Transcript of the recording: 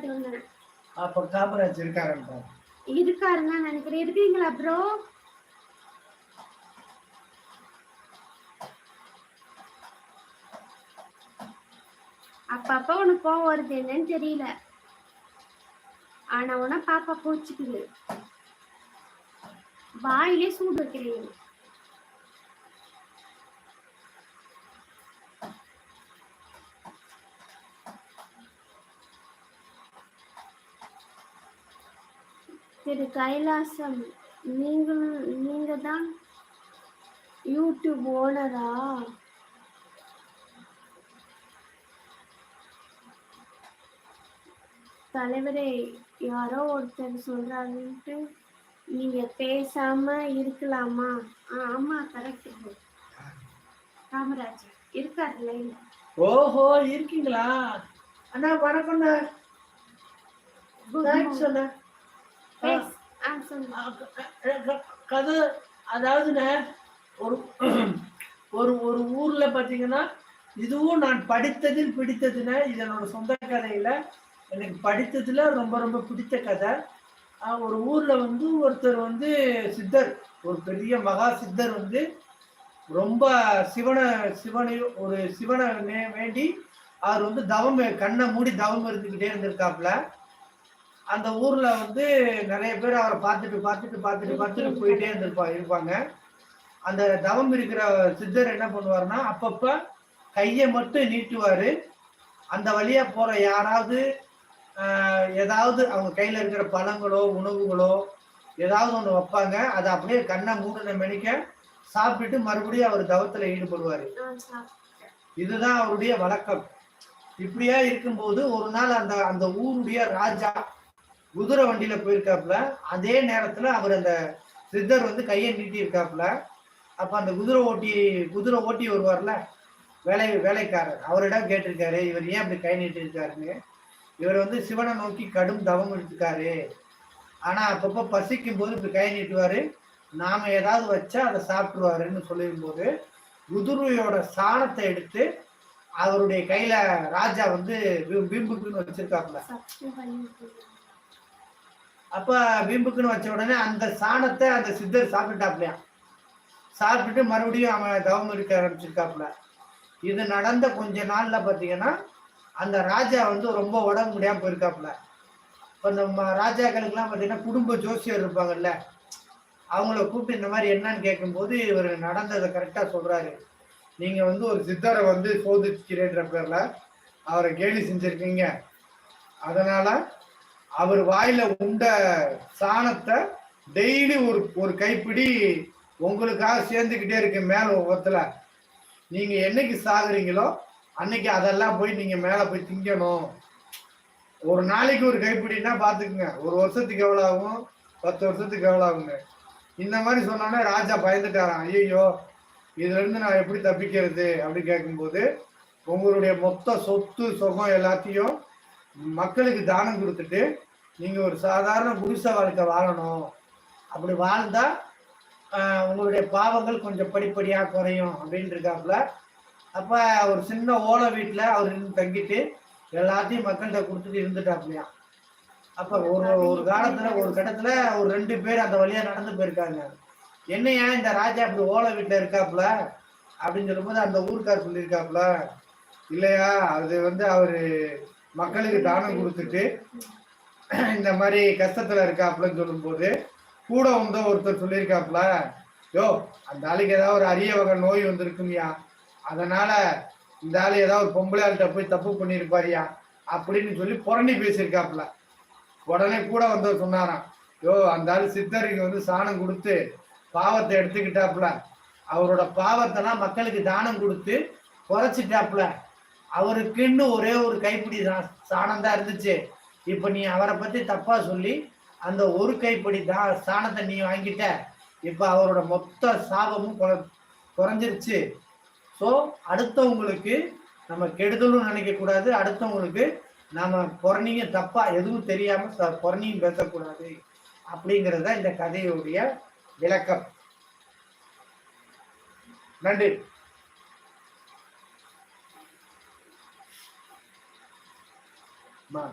பார்த்து வந்தேன் அப்ப காமராஜ் இருக்காருன்ற இருக்காருன்னு நான் நினைக்கிறேன். இருக்கீங்களா ப்ரோ அப்பப்ப உனக்கு கோவம் வருது என்னன்னு தெரியல. ஆனா உன பாப்பா கோச்சுக்குது வாயிலே சூடு வைக்கிறீங்க திரு கைலாசம் நீங்கள் நீங்க தான் யூடியூப் ஓனரா? தலைவரே யாரோ ஒருத்தர் சொல்றாருன்ட்டு நீங்க பேசாம இருக்கலாமா? ஆமா கரெக்ட் காமராஜ் இருக்காரு லைன்ல ஓஹோ இருக்கீங்களா? அண்ணா வணக்கம்ண்ணா. தேங்க்ஸ் கதை அதாவதுண்ணே ஒரு ஒரு ஒரு ஊர்ல பாத்தீங்கன்னா இதுவும் நான் படித்ததில் பிடித்ததுன்னா இது என்னோட சொந்த கதையில எனக்கு படித்ததுல ரொம்ப ரொம்ப பிடித்த கதை. ஒரு ஊர்ல வந்து ஒருத்தர் வந்து சித்தர் ஒரு பெரிய மகா சித்தர் வந்து ரொம்ப சிவனை சிவனை ஒரு சிவனை வேண்டி அவர் வந்து தவம் கண்ணை மூடி தவம் இருந்துக்கிட்டே இருந்திருக்காப்புல. அந்த ஊர்ல வந்து நிறைய பேர் அவரை பார்த்துட்டு பார்த்துட்டு பார்த்துட்டு பார்த்துட்டு போயிட்டே இருந்திருப்பா இருப்பாங்க. அந்த தவம் இருக்கிற சித்தர் என்ன பண்ணுவாருன்னா அப்பப்ப கையை மட்டும் நீட்டுவாரு. அந்த வழியா போற யாராவது ஏதாவது அவங்க கையில இருக்கிற பழங்களோ உணவுகளோ ஏதாவது ஒண்ணு வைப்பாங்க. அதை அப்படியே கண்ணை மூடின மணிக்க சாப்பிட்டுட்டு மறுபடியும் அவர் தவத்துல ஈடுபடுவாரு. இதுதான் அவருடைய வழக்கம். இப்படியா இருக்கும்போது ஒரு நாள் அந்த அந்த ஊருடைய ராஜா குதிரை வண்டியில போயிருக்காப்புல. அதே நேரத்துல அவர் அந்த சித்தர் வந்து கையை நீட்டி இருக்காப்புல அப்ப அந்த குதிரை ஓட்டி குதிரை ஓட்டி வருவார்ல வேலை வேலைக்காரர். அவரிடம் கேட்டிருக்காரு இவர் ஏன் அப்படி கை நீட்டி இருக்காருன்னு இவர் வந்து சிவனை நோக்கி கடும் தவம் எடுத்துக்காரு ஆனா அப்பப்போ பசிக்கும் போது இப்படி கை நீட்டுவாரு. நாம ஏதாவது வச்சா அதை சாப்பிட்டுருவாருன்னு சொல்லிருக்கும்போது குதிரையோட சாணத்தை எடுத்து அவருடைய கையில ராஜா வந்து வி- வீம்புக்குன்னு வச்சிருக்காப்புல. அப்போ வீம்புக்குன்னு வச்ச உடனே அந்த சாணத்தை அந்த சித்தர் சாப்பிட்டாப்லையா சாப்பிட்டுட்டு மறுபடியும் அவன் தவம் இருக்க ஆரம்பிச்சிருக்காப்புல. இது நடந்த கொஞ்ச நாளில் பார்த்தீங்கன்னா அந்த ராஜா வந்து ரொம்ப உடம்பு முடியாமல் போயிருக்காப்புல. இப்போ இந்த ராஜாக்களுக்கெல்லாம் பார்த்தீங்கன்னா குடும்ப ஜோசியர் இருப்பாங்கல்ல அவங்கள கூப்பிட்டு இந்த மாதிரி என்னன்னு கேட்கும்போது இவர் நடந்ததை கரெக்டாக சொல்கிறாரு நீங்கள் வந்து ஒரு சித்தரை வந்து சோதிக்கிறேன்ற பேரில் அவரை கேலி செஞ்சுருக்கீங்க. அதனால் அவர் வாயில உண்ட சாணத்தை டெய்லி ஒரு ஒரு கைப்பிடி உங்களுக்காக சேர்ந்துக்கிட்டே இருக்கு மேல ஒவ்வொருத்துல. நீங்க என்னைக்கு சாகுறீங்களோ அன்னைக்கு அதெல்லாம் போய் நீங்க மேல போய் திங்கணும். ஒரு நாளைக்கு ஒரு கைப்பிடின்னா பாத்துக்குங்க. ஒரு வருஷத்துக்கு எவ்வளவு ஆகும்? பத்து வருஷத்துக்கு எவ்வளவு ஆகுங்க? இந்த மாதிரி சொன்னோன்னே ராஜா பயந்துட்டாராம். ஐயோ இதுல இருந்து நான் எப்படி தப்பிக்கிறது? அப்படி கேட்கும்போது உங்களுடைய மொத்த சொத்து சுகம் எல்லாத்தையும் மக்களுக்கு தானம் கொடுத்துட்டு நீங்கள் ஒரு சாதாரண குடிசை வாழ்க்கை வாழணும். அப்படி வாழ்ந்தால் உங்களுடைய பாவங்கள் கொஞ்சம் படிப்படியாக குறையும் அப்படின்னு இருக்காப்புல. அப்போ ஒரு சின்ன ஓலை வீட்டில் அவர் இருந்து தங்கிட்டு எல்லாத்தையும் மக்கள்கிட்ட கொடுத்துட்டு இருந்துட்டாப்லையா அப்போ ஒரு ஒரு காலத்தில் ஒரு கட்டத்தில் ஒரு ரெண்டு பேர் அந்த வழியாக நடந்து போயிருக்காங்க. என்னையா இந்த ராஜா அப்படி ஓலை வீட்டில் இருக்காப்புல? அப்படின்னு சொல்லும்போது அந்த ஊருக்கார் சொல்லியிருக்காப்புல. இல்லையா அது வந்து அவர் மக்களுக்கு தானம் கொடுத்துட்டு இந்த மாதிரி கஷ்டத்துல இருக்காப்புலன்னு சொல்லும்போது கூட வந்த ஒருத்தர் சொல்லியிருக்காப்புல யோ அந்த ஆளுக்கு ஏதாவது ஒரு அரிய வகை நோய் வந்திருக்குமியா. அதனால இந்த ஆளு ஏதாவது ஒரு பொம்பளை ஆள்கிட்ட போய் தப்பு பண்ணியிருப்பாரியா. அப்படின்னு சொல்லி புரணி பேசியிருக்காப்புல. உடனே கூட வந்தவர் சொன்னாராம் யோ அந்த ஆள் சித்தருக்கு வந்து சாணம் கொடுத்து பாவத்தை எடுத்துக்கிட்டாப்புல. அவரோட பாவத்தெல்லாம் மக்களுக்கு தானம் கொடுத்து குறைச்சிட்டாப்புல. அவருக்குன்னு ஒரே ஒரு கைப்பிடி தான் சாணம் தான் இருந்துச்சு. இப்போ நீ அவரை பற்றி தப்பாக சொல்லி அந்த ஒரு கைப்பிடி தான் சாணத்தை நீ வாங்கிட்ட. இப்போ அவரோட மொத்த சாபமும் குறைஞ்சிருச்சு. ஸோ அடுத்தவங்களுக்கு நம்ம கெடுதலும் நினைக்கக்கூடாது அடுத்தவங்களுக்கு நாம் புறணிங்க தப்பாக எதுவும் தெரியாமல் ச- பேசக்கூடாது. அப்படிங்கிறது தான் இந்த கதையுடைய விளக்கம். நன்றி. Bye.